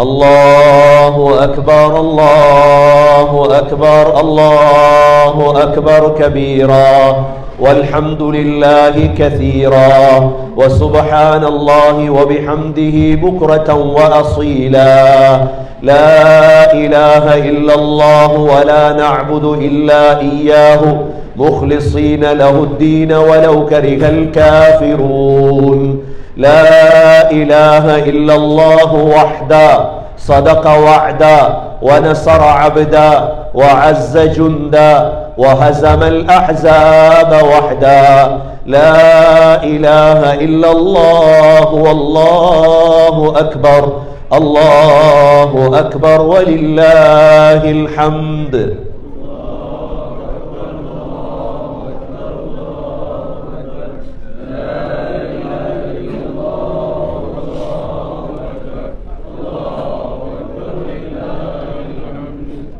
الله أكبر الله أكبر الله أكبر كبيرا والحمد لله كثيرا وسبحان الله وبحمده بكرة وأصيلا. لا إله إلا الله ولا نعبد إلا إياه مخلصين له الدين ولو كره الكافرون. لا إله إلا الله وحده صدق وعدا ونصر عبدا وعز جندا وهزم الأحزاب وحدا لا إله إلا الله والله أكبر الله أكبر ولله الحمد.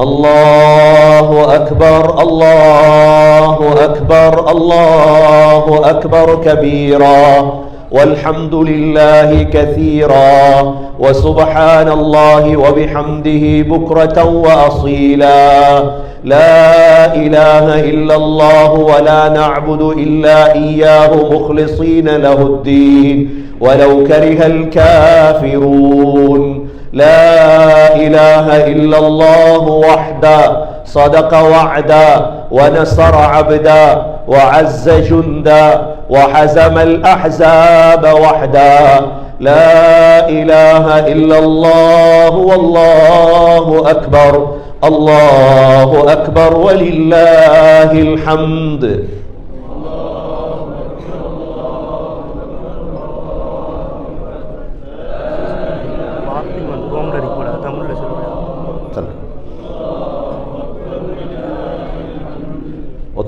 الله أكبر الله أكبر الله أكبر كبيرا والحمد لله كثيرا وسبحان الله وبحمده بكرة وأصيلا. لا إله إلا الله ولا نعبد إلا إياه مخلصين له الدين ولو كره الكافرون. لا إله إلا الله وحده صدق وعدا ونصر عبدا وعز جندا وحزم الأحزاب وحدا لا إله إلا الله والله أكبر الله أكبر ولله الحمد.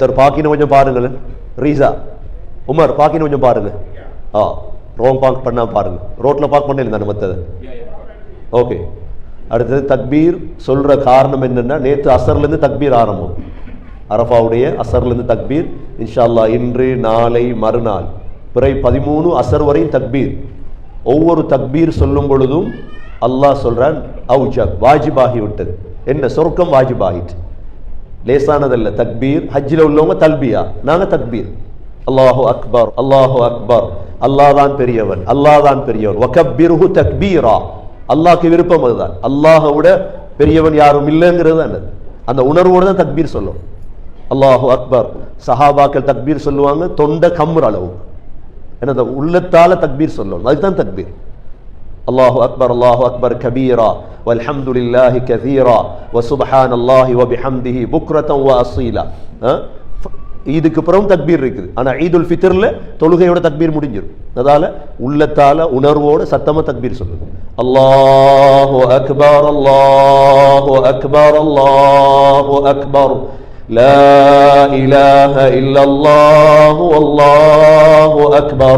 ஒருத்தர் பாக்கின்னு கொஞ்சம் பாருங்களேன் ரீசா உமர் பாக்கின்னு கொஞ்சம் பாருங்க ஆ ரோங் பார்க் பண்ணா பாருங்க ரோட்ல பார்க் பண்ணல தானே மற்றது ஓகே அடுத்தது தக்பீர் சொல்ற காரணம் என்னன்னா நேற்று அசர்லேருந்து தக்பீர் ஆரம்பம். அரஃபாவுடைய அசர்லேருந்து தக்பீர். இன்ஷா அல்லாஹ் இன்று நாளை மறுநாள். பிறை பதிமூணு அசர் வரையும் தக்பீர். ஒவ்வொரு தக்பீர் சொல்லும் பொழுதும் அல்லாஹ் சொல்றான் அவுஜப் வாஜிபாகி விட்டது என்ன சொர்க்கம் வாஜிபாகிட்டு. லேசானதல்ல. தக்பீர் ஹஜ்ஜில் உள்ளவங்க தல்பியா. நாங்கள் தக்பீர். அல்லாஹு அக்பர் அல்லாஹு அக்பர். அல்லாஹ் தான் பெரியவன் அல்லாஹ் தான் பெரியவன் வகப்பிர்ஹு தக்பீரா. அல்லாஹ்க்கு விருப்பம் அதுதான். அல்லாஹை விட பெரியவன் யாரும் இல்லைங்கிறது தான் அந்த உணர்வோடு தான் தக்பீர் சொல்லும். அல்லாஹு அக்பர். சஹாபாக்கள் தக்பீர் சொல்லுவாங்க தொண்டை கம்முற அளவு. ஏன்னா அந்த உள்ளத்தால தக்பீர் சொல்லணும். அதுதான் தக்பீர். الله أكبر الله أكبر كبيرا والحمد لله كثيرا وسبحان الله وبحمده بكرة وأصيلا ها؟ ஃப- ஈதுக்கு பிறகும் தக்பீர் இருக்குது ஆனா ஈதுல் ஃபித்ர்ல தொழுகையோட தக்பீர் முடிஞ்சிடும் அதால உள்ளத்தால உணர்வோட சத்தமா தக்பீர் சொல்லுது அல்லாஹு அக்பர் அல்லாஹு அக்பர் அல்லாஹு அக்பர் لا إله إلا الله والله أكبر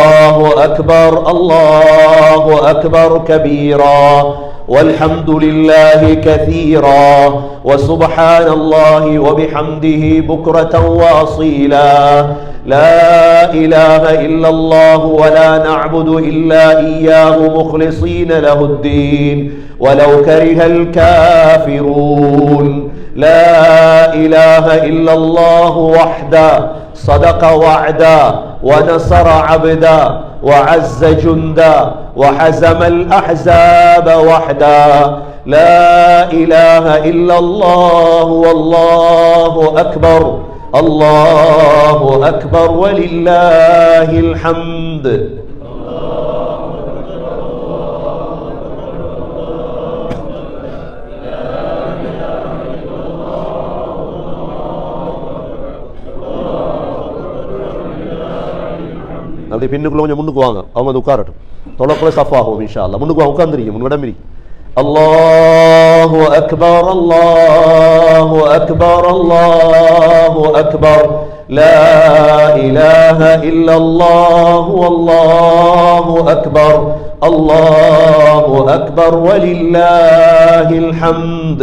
أكبر الله أكبر كبيرا والحمد لله كثيرا وسبحان الله وبحمده بكرة واصيلا. لا إله إلا الله ولا نعبد إلا إياه مخلصين له الدين ولو كره الكافرون. لا إله إلا الله وحده صدق وعدا ونصر عبدا وعز جندا وحزم الأحزاب وحدا. لا إله إلا الله والله أكبر. الله أكبر ولله الحمد. அப்படி பின்னுக்குள்ள கொஞ்சம் முன்னுக்கு வாங்க அவங்க வந்து உட்காரட்டும் தொலைக்குள்ள சஃப் ஆகும் இன்ஷா அல்லா முன்னுக்கு வாங்க உட்காந்துருக்கீங்க முன்னிடம் இருக்கு الله أكبر الله أكبر الله أكبر لا إله إلا الله والله أكبر الله أكبر ولله الحمد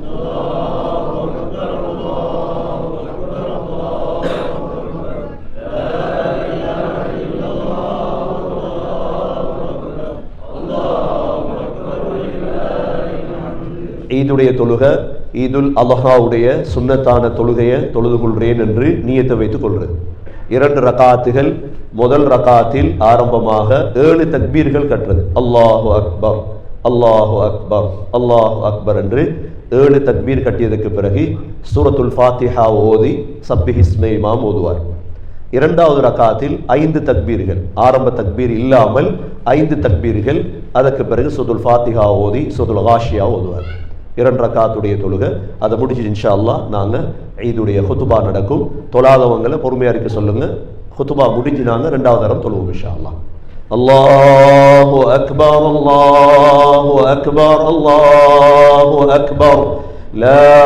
ஈதுடைய தொழுக ஈதுல் அலஹாவுடைய சுன்னத்தான தொழுகையை தொழுது கொள்கிறேன் என்று நீயத்தை வைத்துக் கொள்றது இரண்டு ரகாத்துகள் முதல் ரகாத்தில் ஆரம்பமாக ஏழு தக்பீர்கள் கற்றது. அல்லாஹு அக்பர் அல்லாஹு அக்பர் அல்லாஹு அக்பர் என்று ஏழு தக்பீர் கட்டியதற்கு பிறகு சூரத்துல் ஃபாத்திஹா ஓதி சப்பி ஹிஸ்மே இமாம் ஓதுவார். இரண்டாவது ரகாத்தில் ஐந்து தக்பீர்கள் ஆரம்ப தக்பீர் இல்லாமல் ஐந்து தக்பீர்கள் அதற்கு பிறகு சுதுல் ஃபாத்திஹா ஓதி சுதுல் ஹாஷியா ஓதுவார். இரண்டு ரக்காத்துடைய தொழுகை அதை முடிச்சு இன்ஷா அல்லாஹ் நாங்கள் ஈதுடைய ஹுத்துபா நடக்கும் தொழாதவங்களை பொறுமையாக இருக்க சொல்லுங்க ஹுத்துபா முடிஞ்சு நாங்கள் ரெண்டாவது தரம் தொழுவோம் இன்ஷா அல்லாஹ் அல்லாஹு அக்பர் அல்லாஹு அக்பர் அல்லாஹு அக்பர் لا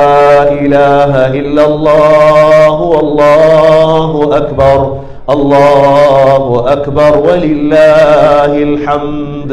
إله إلا الله والله أكبر الله أكبر ولله الحمد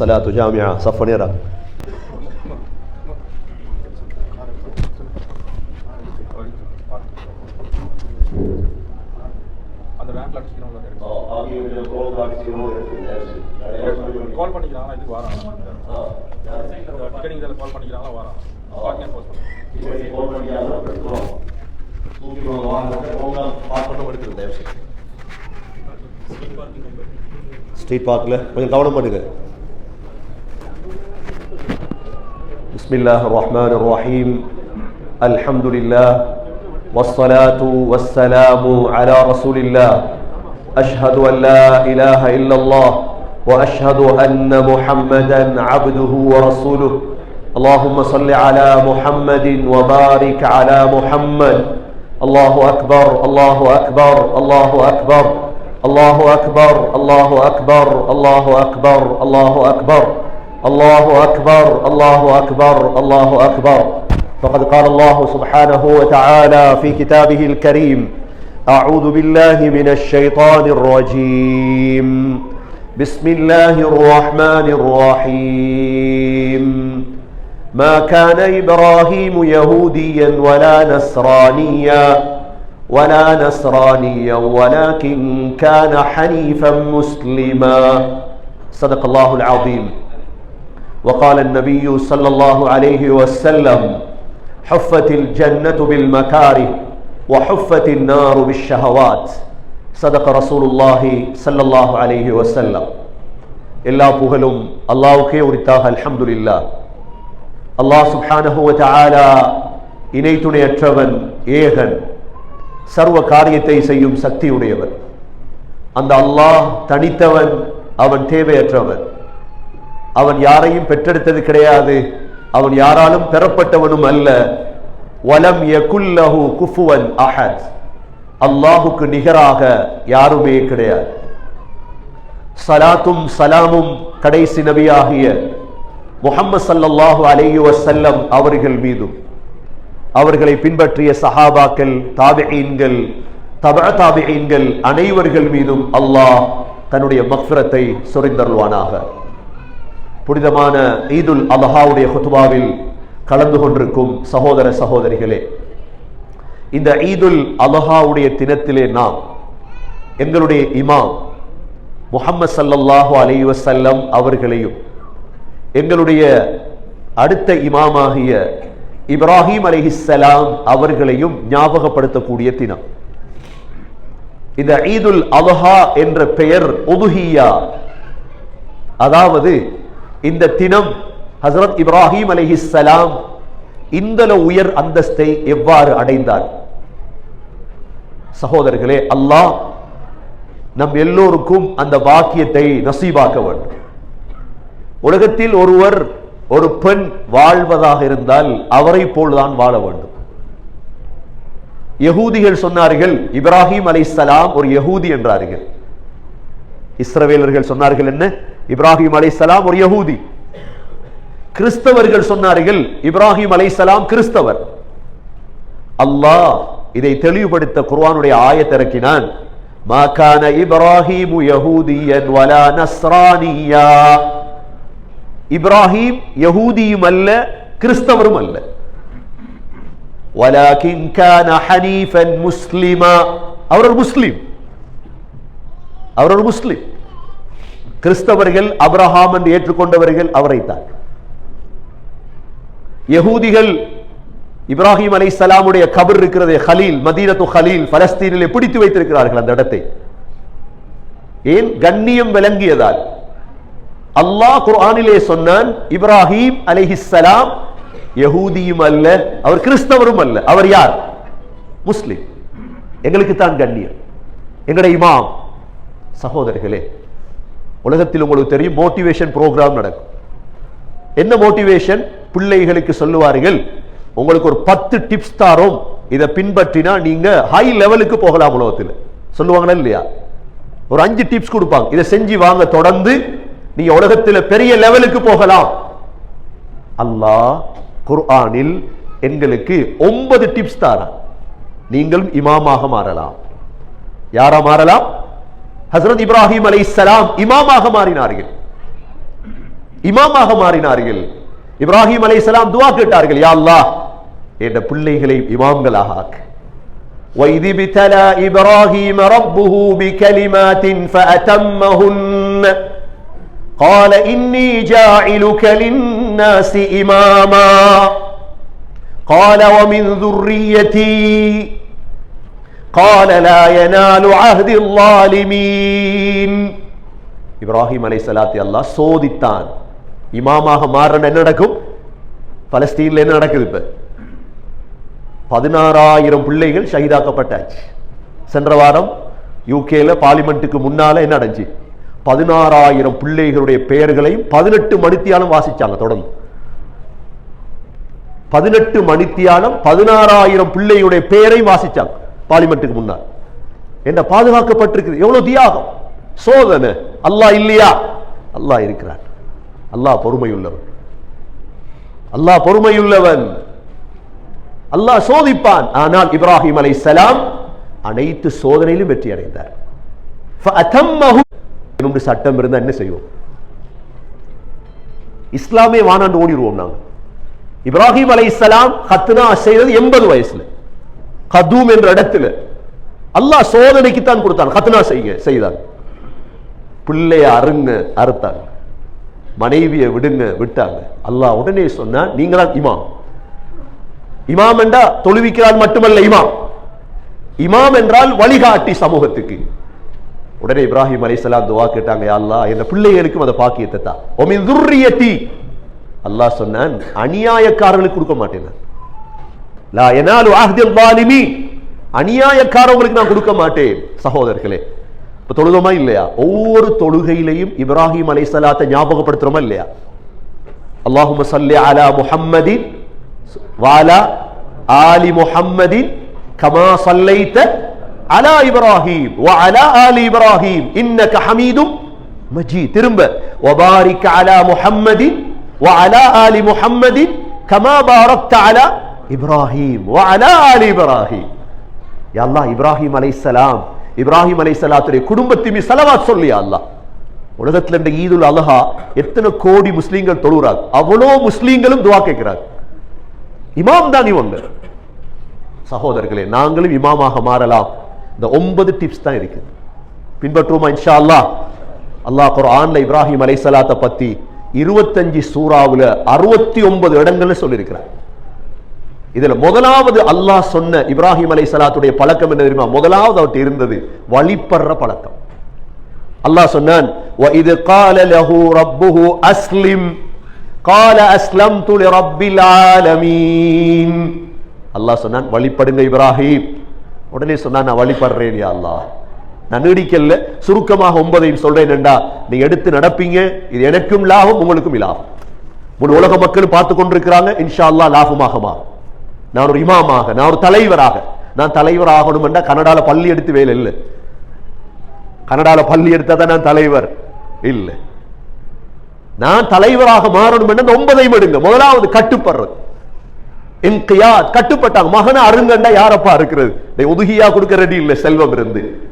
والصلاة جامعة صف نيرة கால் பண்ணிக்கிறாங்களா இதுக்கு வாரம் டிக்கெட்டிங் இதில் கால் பண்ணிக்கிறாங்களா வாரம் பாக்கியம் போஸ்ட் ஸ்ட்ரீட் பார்க்கில் கொஞ்சம் கவனம் பண்ணுங்கள் بسم الله الرحمن الرحيم. الحمد لله والصلاة والسلام على رسول الله. أشهد أن لا إله إلا الله وأشهد أن محمدا عبده ورسوله. اللهم صل على محمد وبارك على محمد. الله أكبر الله أكبر الله أكبر الله أكبر الله أكبر الله أكبر الله أكبر, الله أكبر. الله أكبر الله أكبر فقد قال الله سبحانه وتعالى في كتابه الكريم أعوذ بالله من الشيطان الرجيم. بسم الله الرحمن الرحيم. ما كان إبراهيم يهوديا ولا نصرانيا ولا نصرانيا ولكن كان حنيفا مسلما. صدق الله العظيم. وقال النبي صلى الله عليه وسلم حفت الجنة بالمكاره وحفت النار بالشهوات صدق رسول الله صلى الله عليه وسلم எல்லா புகழும் அல்லாவுக்கே உரித்தாக அல்ஹம்துலில்லா அல்லாஹ் சுப்ஹானஹு வ தஆலா இணை துணையற்றவன் ஏகன் சர்வ காரியத்தை செய்யும் சக்தியுடையவன் அந்த அல்லாஹ் தனித்தவன் அவன் தேவையற்றவன் அவன் யாரையும் பெற்றெடுத்தது கிடையாது. அவன் யாராலும் பெறப்பட்டவனும் அல்ல. வலம் யகுல்லஹு குஃபுவன் அஹத். அல்லாஹுக்கு நிகராக யாருமே கிடையாது. சலாத்தும் சலாமும் கடைசி நபியாகிய முஹம்மது ஸல்லல்லாஹு அலையு வசல்லம் அவர்கள் மீதும். அவர்களை பின்பற்றிய சஹாபாக்கள் தாபிஈன்கள் தப தாபிஈன்கள் அனைவர்கள் மீதும் அல்லாஹ் தன்னுடைய மக்ஃபிரத்தை சொரிந்தருள்வானாக. புனிதமான ஈதுல் அலஹாவுடைய ஹுத்பாவில் கலந்து கொண்டிருக்கும் சகோதர சகோதரிகளே இந்த ஈதுல் அலஹாவுடைய தினத்திலே நாம் எங்களுடைய இமாம் முஹம்மது ஸல்லல்லாஹு அலி வசல்லம் அவர்களையும் எங்களுடைய அடுத்த இமாமாகிய இப்ராஹிம் அலிஹிசலாம் அவர்களையும் ஞாபகப்படுத்தக்கூடிய தினம். இந்த ஈதுல் அலஹா என்ற பெயர் ஒதுஹியா அதாவது இந்த தினம் ஹசரத் இப்ராஹிம் அலைஹிஸ்ஸலாம் இந்தல உயர் அந்தஸ்தை எவ்வாறு அடைந்தார்? சகோதரர்களே அல்லாஹ் நம் எல்லோருக்கும் அந்த வாக்கியத்தை நசீபாக்க வேண்டும். உலகத்தில் ஒருவர் ஒரு பெண் வாழ்வதாக இருந்தால் அவரை போல்தான் வாழ வேண்டும். யகூதிகள் சொன்னார்கள் இப்ராஹிம் அலை சலாம் ஒரு யகூதி என்றார்கள். இஸ்ரவேலர்கள் சொன்னார்கள் என்ன? இப்ராஹிம் அலைசலாம் ஒரு யகூதி. கிறிஸ்தவர்கள் சொன்னார்கள் இப்ராஹிம் அலைசலாம் கிறிஸ்தவர். அல்லாஹ் இதை தெளிவுபடுத்த குர்வானுடைய ஆயத்திறக்கினான் ما كان إبراهيم يهوديا ولا نصرانيا அல்ல கிறிஸ்தவரும் அல்ல. ولكن كان حنيفا مسلما அவர் முஸ்லீம். அவர் ஒரு முஸ்லிம். கிறிஸ்தவர்கள் அப்ரஹாம் என்று ஏற்றுக்கொண்டவர்கள் அவரைத்தான். யகூதிகள் இப்ராஹிம் அலை சலாமுடைய கபர் இருக்கிறது ஹலீல் மதீனத்து ஹலீல் பலஸ்தீனில் பிடித்து வைத்திருக்கிறார்கள் அந்த இடத்தை. ஏன்? கண்ணியம் விளங்கியதால். அல்லாஹ் குர்ஆனிலே சொன்னான் இப்ராஹிம் அலைஹிஸ்ஸலாம் யகூதியும் அல்ல அவர் கிறிஸ்தவரும் அல்ல. அவர் யார்? முஸ்லிம். எங்களுக்கு தான் கண்ணியம். எங்களுடைய இமாம். சகோதரர்களே உலகத்தில் உங்களுக்கு தெரியும் மோட்டிவேஷன் ப்ரோக்ராம் நடக்கும். என்ன மோட்டிவேஷன் பிள்ளைகளுக்கு சொல்லுவார்கள் உங்களுக்கு ஒரு பத்து டிப்ஸ் தாரோம். இதை பின்பற்றினா நீங்க ஹை லெவலுக்கு போகலாம் உலகத்தில். சொல்லுவாங்களா இல்லையா? ஒரு அஞ்சு டிப்ஸ் கொடுப்பாங்க. இதை செஞ்சு வாங்க தொடர்ந்து நீங்க உலகத்தில் பெரிய லெவலுக்கு போகலாம். அல்லாஹ் குர்ஆனில் எங்களுக்கு ஒன்பது டிப்ஸ் தாரா நீங்களும் இமாமாக மாறலாம். யாரா மாறலாம்? ஹசரத் இப்ராஹிம் அலைஹிஸ்ஸலாம் இமாமாக மாறினார்கள் இமாமாக மாறினார்கள் இப்ராஹிம் அலைஹிஸ்ஸலாம் துஆ கேட்டார்கள் யா அல்லாஹ் என்ற பிள்ளைகளை இமாம்களாக ஆக்கு وَإِذِ ابْتَلَى إِبْرَاهِيمَ رَبُّهُ بِكَلِمَاتٍ فَأَتَمَّهُنَّ قال إني جاعلك للناس إماما قال ومن ذريتي قال لا ينال عهد الظالمين இப்ராஹிம் அலை சலாத்தி அல்லாஹ் சோதித்தான் இமாமாக மாறன என்ன நடக்கும் பலஸ்தீன்ல என்ன நடக்குது இப்ப பதினாறாயிரம் பிள்ளைகள் ஷஹீதாக்கப்பட்டாச்சு சென்ற வாரம் யூகேல பார்லிமெண்ட்டுக்கு முன்னால என்ன அடைஞ்சு பதினாறாயிரம் பிள்ளைகளுடைய பெயர்களையும் பதினெட்டு மணித்தியாலும் வாசிச்சாங்க தொடர்ந்து பதினெட்டு மணித்தியாலம் பதினாறாயிரம் பிள்ளையுடைய பெயரையும் வாசிச்சாங்க பார்லிமெண்ட்டுக்கு முன்னால். என்ன பாதுகாக்கப்பட்டிருக்குது எவ்வளவு தியாகம்? சோதனை. அல்லாஹ் இல்லையா? அல்லாஹ் இருக்கிறார் அல்லாஹ் பொறுமையுள்ளவன். அல்லாஹ் பொறுமையுள்ளவன். அல்லாஹ் சோதிப்பான். ஆனால் இப்ராஹிம் அலை சலாம் அனைத்து சோதனையிலும் வெற்றி அடைந்தார். சட்டம் இருந்தா என்ன செய்வோம்? இஸ்லாமிய வானாண்டு ஓடிடுவோம் நாங்கள் இப்ராஹிம் அலை இஸ்லாம் ஹத்னா செய்தது எண்பது வயசுல. கதூம் என்ற இடத்துல. அல்லாஹ் சோதனைக்கு தான் கொடுத்தான். கத்னா செய்ய செய்தான். பிள்ளைய அருங்க அறுத்தாங்க. மனைவியை விடுங்க விட்டாங்க. அல்லாஹ் உடனே சொன்னா நீங்க தான் இமாம். இமாம் என்றா தொழுவிக்கிறால் மட்டுமல்ல இமாம். இமாம் என்றால் வழிகாட்டி சமூகத்துக்கு. உடனே இப்ராஹிம் அலிசலாம் துவா கேட்டாங்க அல்லா என் பிள்ளைகளுக்கும் அதை பாக்கியத்தை தான் அல்லாஹ் சொன்னான் அநியாயக்காரர்களுக்கு கொடுக்க மாட்டேன் லா யனாலு அஹ்தில் ஸாலிமீன் அநியாயக்காரங்களுக்கு நான் கொடுக்க மாட்டேன் சகோதரர்களே இப்ப தொழுதோமா இல்லையா ஒவ்வொரு தொழுகையிலையும் இப்ராஹிம் அலைஹிஸ்ஸலாத்தை ஞாபகப்படுத்துறோமா இல்லையா அல்லாஹும்ம ஸல்லி அலா முஹம்மதின் வாலா ஆலி முஹம்மதின் கமா ஸல்லைத அலா இப்ராஹிம் வ அலா ஆலி இப்ராஹிம் இன்னக ஹமீதும் மஜீத் திரும்ப வபாரிக் அலா முஹம்மதின் வ அலா ஆலி முஹம்மதின் கமா பாரக்த அலா இப்ராஹிம் அலா இப்ராஹிம் யா அல்லாஹ் இப்ராஹிம் அலைஹிஸ்ஸலாம் இப்ராஹிம் அலைஹிஸ்ஸலாத்துடைய குடும்பத்தின் மீது ஸலவாத் சொல்லு யா அல்லாஹ் உலகத்துல ஈதுல் அல்ஹா எத்தனை கோடி முஸ்லீம்கள் தொழுறாங்க அவ்வளோ முஸ்லீம்களும் துவா கேட்கிறாங்க இமாம் தான் இவங்க சகோதரர்களே நாங்களும் இமாமாக மாறலாம் இந்த ஒன்பது டிப்ஸ் தான் இருக்கு பின்பற்றுவோமா இன்ஷா அல்லாஹ் அல்லாஹ் குர்ஆன்ல இப்ராஹிம் அலைஹிஸ்ஸலாத்தை பத்தி இருபத்தஞ்சு சூறாவுல அறுபத்தி ஒன்பது இடங்கள்னு சொல்லியிருக்கிறார் இதுல முதலாவது அல்லாஹ் சொன்ன இப்ராஹிம் அலை சலாத்துடைய பழக்கம் என்ன தெரியுமா? முதலாவது அவர்கிட்ட இருந்தது வழிபடுற பழக்கம். அல்லாஹ் சொன்னான் இது கால லஹு ரப்புஹு அஸ்லிம் கால அஸ்லம் துளி அல்லாஹ் சொன்னான் வழிபடுங்க இப்ராஹிம். உடனே சொன்னா நான் வழிபடுறேன் அல்லாஹ். நான் நீடிக்கல சுருக்கமாக ஒன்பதையும் சொல்றேன்டா நீ எடுத்து நடப்பீங்க இது எனக்கும் லாபம் உங்களுக்கும் லாபம். உலக மக்கள் பார்த்து கொண்டிருக்கிறாங்க இன்ஷா அல்லா லாபமாக மாறும். நான் ஒரு இமாமாக நான் ஒரு தலைவராக. நான் தலைவர் ஆகணும் என்றா கனடாவில் பள்ளி எடுத்து வேலை இல்லை. கனடாவில் பள்ளி எடுத்தா தான் நான் தலைவர். இல்ல. நான் தலைவராக மாறணும் என்ற ஒன்பதையும் எடுங்க முதலாவது கட்டுப்படுறது. இன்கியாத் கட்டுப்பட்டாங்க. மகனை அருங்கண்டா யாரப்பா இருக்கிறது? உதுகியா கொடுக்க ரெடி இல்ல செல்வம் இருந்து.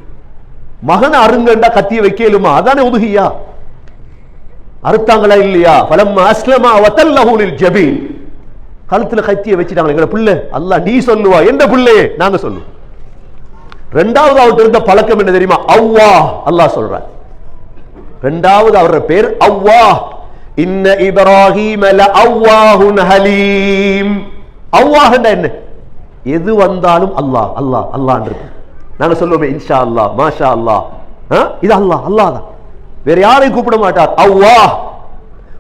மகனை அருங்கண்டா கத்திய வைக்கலுமா? அதானே உதுகியா? அறுத்தாங்களா இல்லையா? பலம் அஸ்லமா வத்தல்லஹூலில் ஜபீன் கழுத்துல கத்திய வச்சுட்டாங்க. எங்க பிள்ளை அல்லாஹ் நீ சொல்லுவா. எந்த பிள்ளையே நாங்க சொல்லுவோம். ரெண்டாவது அவர்கிட்ட இருந்த பழக்கம் என்ன தெரியுமா? அவ்வா அல்லாஹ் சொல்ற ரெண்டாவது அவரோட பேர் அவ்வா. இன்ன இப்ராஹிம் அவ்வாஹுன் ஹலீம். அவ்வாஹ்னா என்ன? எது வந்தாலும் அல்லாஹ் அல்லாஹ் அல்லாஹ் இருக்கு நாங்க சொல்லுவோமே இன்ஷா அல்லாஹ் மாஷா அல்லாஹ். ஆ? இது அல்லாஹ் அல்லாஹ் தான். வேற யாரையும் கூப்பிட மாட்டார். அவ்வாஹ்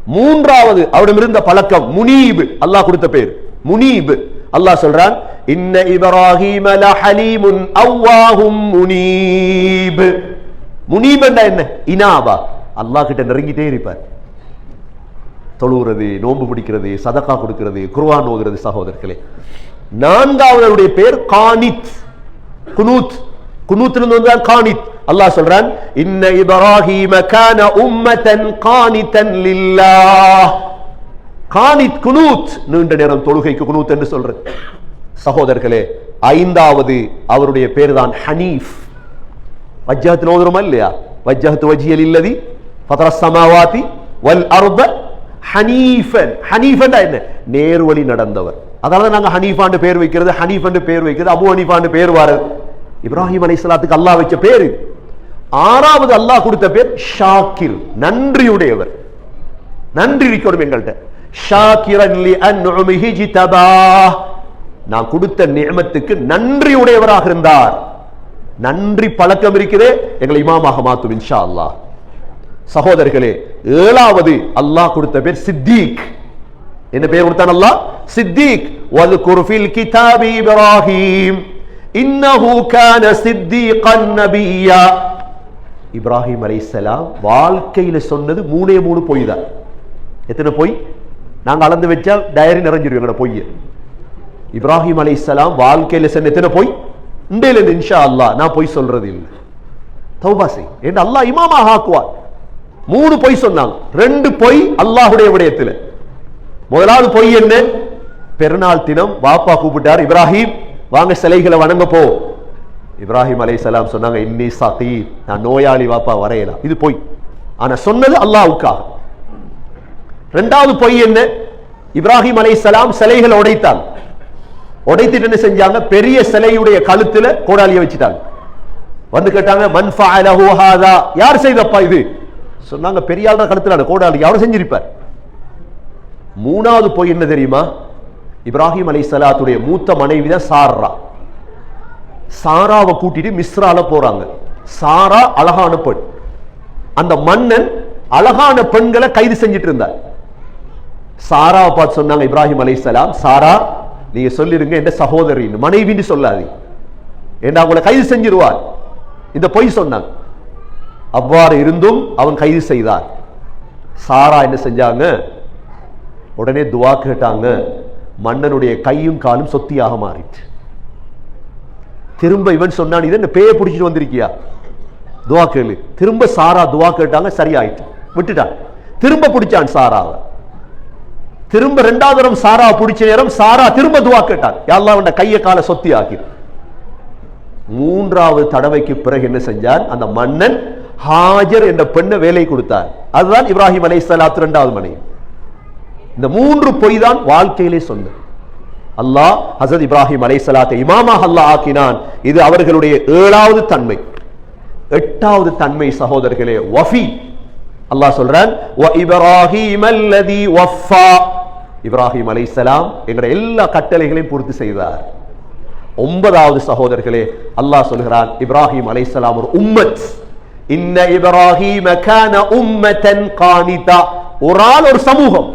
மூன்றாவது அவரிடம் இருந்த பழக்கம் முனீபு. அல்லாஹ் கொடுத்த பேர். முனீபு. அல்லாஹ் சொல்றான் இன்ன இப்ராஹிம் லஹலீமுன் அவ்வாஹும் முனீப். முனீப் என்ன? இனாபா. அல்லாஹ் கிட்ட நெருங்கிட்டே இருப்பார். தொழுகிறது நோன்பு பிடிக்கிறது சதக்கா கொடுக்கிறது குர்வான் ஓகிறது சகோதரர்களே. நான்காவது அவருடைய பேர் கானித் குனூத். குனூத்திலிருந்து வந்தால் காணித். அல்லாஹ் சொல்றான் இன்ன இப்ராஹீம கான உம்மதன் காணிதன் லில்லாஹ். காணித் குனூத் நீண்ட நேரம் தொழுகைக்கு குனூத் என்று சொல்றது. சகோதரர்களே ஐந்தாவது அவருடைய பேர் தான் ஹனீஃப். வஜ்ஜஹத்தில் ஓதுறோமா இல்லையா? வஜ்ஜஹத் வஜியல் இல்லதி ஃபதர சமாவாதி வல் அர்த ஹனீஃபன். ஹனீஃபன் என்ன? நேர்வழி நடந்தவர். அதனால நாங்க ஹனீஃபாண்டு பேர் வைக்கிறது ஹனீஃபன் பேர் வைக்கிறது அபு ஹனீஃபாண்டு பேர் வாரது. இப்ராஹிம் அலை சலாத்துக்கு அல்லாஹ் வச்ச பேரு. ஆறாவது அல்லாஹ் கொடுத்த பேர் ஷாக்கிர் நன்றியுடையவர். நன்றி இருக்கணும் எங்கள்கிட்ட நான் கொடுத்த நியமத்துக்கு நன்றி உடையவராக இருந்தார். நன்றி பழக்கம் இருக்கிறே எங்களை இமாமாக மாத்தும் இன்ஷா அல்லா சகோதரர்களே ஏழாவது அல்லாஹ் கொடுத்த பேர் சித்திக். என்ன பேர் கொடுத்தான் அல்லாஹ்? சித்திக். வல் குர்ஃபில் கிதாபி இப்ராஹிம். இன்னஹு கான சித்தீகன் நபியா. இப்ராஹிம் அலைசலாம் வாழ்க்கையில சொன்னது மூணே மூணு பொய் தான். எத்தனை பொய்? நாங்கள் அளந்து வச்சா டயரி நிறைஞ்சிருவோம் எங்களோட பொய் இப்ராஹிம் அலைசலாம் வாழ்க்கையில சொன்ன எத்தனை பொய்? இண்டையிலேருந்து இன்ஷா அல்லா நான் பொய் சொல்றது இல்லை தௌபாசி என்று அல்லாஹ் இமாமா ஆக்குவார் மூணு பொய் சொன்னாங்க. ரெண்டு பொய் அல்லாஹுடைய விடயத்தில். முதலாவது பொய் என்ன? பெருநாள் தினம் வாப்பா கூப்பிட்டார் இப்ராஹிம். வாங்க சிலைகளை வணங்க போ இப்ராஹிம் சலாம் சொன்னாங்க இன்னி சாத்தி நான் நோயாளி வாப்பா வரையலாம் இது பொய். ஆனா சொன்னது அல்லாவுக்காக ரெண்டாவது பொய் என்ன? இப்ராஹிம் அலை சலாம் சிலைகளை உடைத்தாங்க. உடைத்துட்டு என்ன செஞ்சாங்க? பெரிய சிலையுடைய கழுத்துல கோடாலியை வச்சுட்டாங்க. வந்து கேட்டாங்க மன்ஃபா ஹாதா. யார் செய்தப்பா இது? சொன்னாங்க பெரிய ஆளோட கழுத்துல கோடாலி. அவர் செஞ்சிருப்பார். மூணாவது பொய் என்ன தெரியுமா? இப்ராஹிம் அலைஹிஸ்ஸலாத்துடைய மூத்த மனைவி தான் சாரா. சாராவை கூட்டிட்டு மிஸ்ரால போறாங்க. சாரா அழகான பெண். அந்த மன்னன் அழகான பெண்களை கைது செஞ்சிட்டு இருந்தார். சாராவை பார்த்து சொன்னாங்க இப்ராஹிம் அலைஹிஸ்ஸலாம் சாரா நீங்க சொல்லிருங்க என் சகோதரின்னு மனைவின்னு சொல்லாதீங்க. ஏன்னா அவங்களை கைது செஞ்சிருவார்? இந்த பொய் சொன்னாங்க. அவ்வாறு இருந்தும் அவன் கைது செய்தார். சாரா என்ன செஞ்சாங்க? உடனே துவா கேட்டாங்க. மன்னனுடைய கையும் காலும் சொத்தியாக மாறிட்டு திரும்ப இவன் சொன்னான் இது என்ன பேய பிடிச்சிட்டு வந்திருக்கியா? துவா கேளு. திரும்ப சாரா துவா கேட்டாங்க சரியாயிட்டு விட்டுட்டான். திரும்ப பிடிச்சான் சாராவை. திரும்ப ரெண்டாவது தரம் சாரா பிடிச்ச நேரம் சாரா திரும்ப துவா கேட்டான். யாரெல்லாம் அவன் கையை காலை சொத்தி ஆக்கி. மூன்றாவது தடவைக்கு பிறகு என்ன செஞ்சான்? அந்த மன்னன் ஹாஜர் என்ற பெண்ணை வேலை கொடுத்தார். அதுதான் இப்ராஹிம் அலைஹிஸ்ஸலாத்து இரண்டாவது மனைவி. இந்த மூன்று பொய் தான் வாழ்க்கையிலே சொன்னது அல்லாஹ் ஹசத் இப்ராஹிம் அலைசலா இமாமா அல்லாஹ் ஆக்கினான். இது அவர்களுடைய ஏழாவது தன்மை. எட்டாவது தன்மை சகோதரர்களே வஃபி. அல்லாஹ் சொல்றான் இப்ராஹிம் அலை அல்லதி இப்ராஹிம் எங்களுடைய எல்லா கட்டளைகளையும் பூர்த்தி செய்தார். ஒன்பதாவது சகோதரர்களே அல்லாஹ் சொல்கிறான் இப்ராஹிம் அலைஹிஸ்ஸலாம் ஒரு உம்மத். இன்ன இப்ராஹிம் ஒரு ஆள் ஒரு சமூகம்.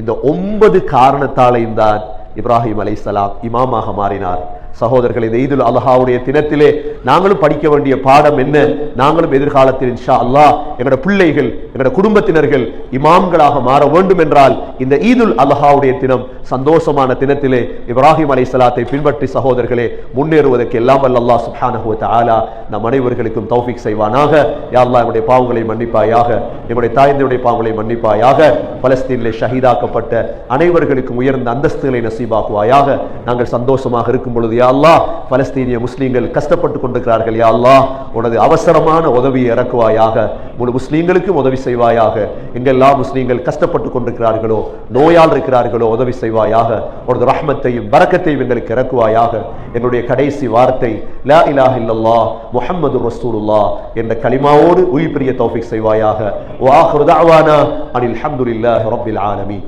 இந்த ஒன்பது காரணத்தாலையும் தான் இப்ராஹிம் அலைஹிஸ்ஸலாம் இமாமாக மாறினார். சகோதரர்கள் இந்த ஈதுல் அல்ஹாவுடைய தினத்திலே நாங்களும் படிக்க வேண்டிய பாடம் என்ன? நாங்களும் எதிர்காலத்தில் இன்ஷா அல்லா எங்களோட பிள்ளைகள் எங்களோட குடும்பத்தினர்கள் இமாம்களாக மாற வேண்டும் என்றால் இந்த ஈதுல் அல்ஹாவுடைய தினம் சந்தோஷமான தினத்திலே இப்ராஹிம் அலைஹிஸ்ஸலாத்தை பின்பற்றி சகோதரர்களே முன்னேறுவதற்கு எல்லாம் வல்ல சுஹானஹுவத் ஆலா நம் அனைவர்களுக்கும் தௌஃபிக் செய்வானாக. யா எங்களுடைய பாவங்களை மன்னிப்பாயாக எங்களுடைய தாய்ந்தருடைய பாவங்களை மன்னிப்பாயாக பலஸ்தீனிலே ஷஹீதாக்கப்பட்ட அனைவர்களுக்கும் உயர்ந்த அந்தஸ்துகளை நசீபாக்குவாயாக. நாங்கள் சந்தோஷமாக இருக்கும் பொழுது யாழ்லா பலஸ்தீனிய முஸ்லீம்கள் கஷ்டப்பட்டு கொண்டிருக்கிறார்கள் யாழ்லா உனது அவசரமான உதவியை இறக்குவாயாக முழு முஸ்லீம்களுக்கும் உதவி செய்வாயாக. எங்கெல்லாம் முஸ்லீம்கள் கஷ்டப்பட்டு கொண்டிருக்கிறார்களோ நோயால் இருக்கிறார்களோ உதவி செய்வாயாக. உனது ரஹ்மத்தையும் வரக்கத்தையும் எங்களுக்கு இறக்குவாயாக. என்னுடைய கடைசி வார்த்தை லா இலாஹ் இல்லல்லா முஹம்மது ரசூலுல்லா என்ற களிமாவோடு உயிர் பிரிய தௌஃபிக் செய்வாயாக. வாஹ்ரு தாவானா அனில் அஹமதுல்லாஹ் ரபில் ஆலமி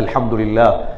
அல்ஹம்துலில்லாஹ்.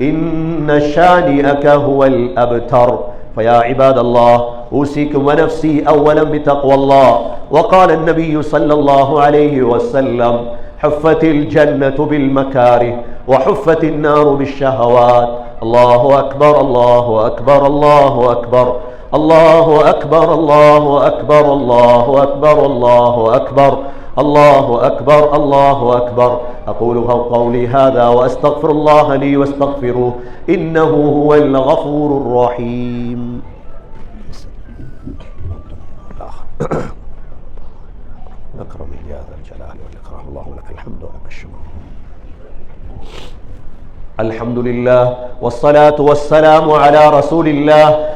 إن شانئك هو الأبتر. فيا عباد الله أوصيكم ونفسي أولا بتقوى الله. وقال النبي صلى الله عليه وسلم حفت الجنة بالمكاره وحفت النار بالشهوات. الله أكبر الله أكبر الله أكبر. الله أكبر الله أكبر الله أكبر الله أكبر, الله أكبر الله أكبر أقول قولي هذا وأستغفر الله لي واستغفروه إنه هو الغفور الرحيم. أكرمني يا ذا الجلال والإكرام. اللهم لك الحمد ولك الشكر. الحمد لله والصلاة والسلام على رسول الله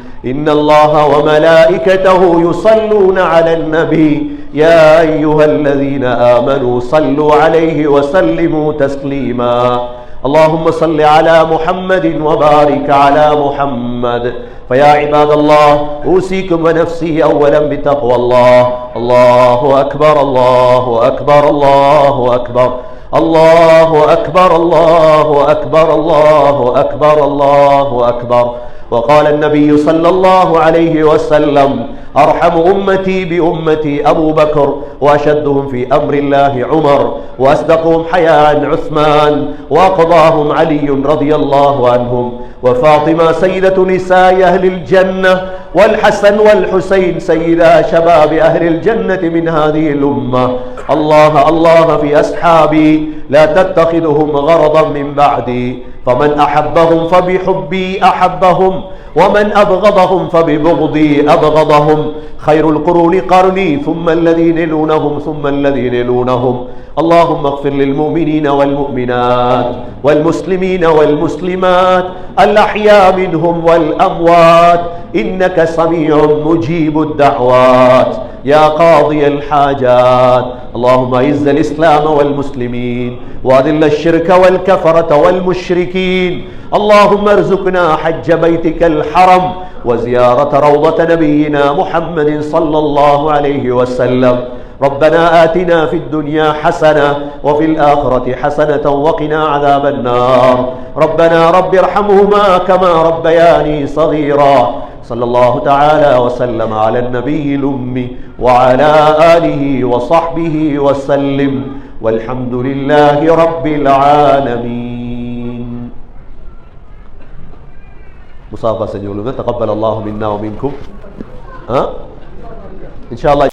إن الله وملائكته يصلون على النبي. يا أيها الذين آمنوا صلوا عليه وسلموا تسليما. اللهم صل على محمد وبارك على محمد. فيا عباد الله أوصيكم ونفسي أولا بتقوى الله. الله أكبر الله أكبر الله أكبر. الله أكبر الله أكبر الله أكبر الله أكبر. وقال النبي صلى الله عليه وسلم أرحم أمتي بأمتي أبو بكر وأشدهم في أمر الله عمر وأصدقهم حياء عثمان وأقضاهم علي رضي الله عنهم وفاطمة سيدة نساء أهل الجنة والحسن والحسين سيدا شباب أهل الجنة من هذه الأمة. الله الله في أصحابي لا تتخذهم غرضا من بعدي. فمن أحبهم فبحبي أحبهم ومن أبغضهم فببغضي أبغضهم. خير القرون قرني ثم الذين يلونهم ثم الذين يلونهم. اللهم اغفر للمؤمنين والمؤمنات والمسلمين والمسلمات الأحياء منهم والأموات. إنك سميع مجيب الدعوات. يا قاضي الحاجات. اللهم اعز الإسلام والمسلمين وأذل الشرك والكفرة والمشركين. اللهم ارزقنا حج بيتك الحرم وزيارة روضة نبينا محمد صلى الله عليه وسلم. ربنا آتنا في الدنيا حسنة وفي الآخرة حسنة وقنا عذاب النار. ربنا رب ارحمهما كما ربياني صغيرا. صلى الله تعالى وسلم على النبي الأمي وعلى آله وصحبه وسلم والحمد لله رب العالمين. مصافة سجولنا تقبل الله منا ومنكم. ها؟ إن شاء الله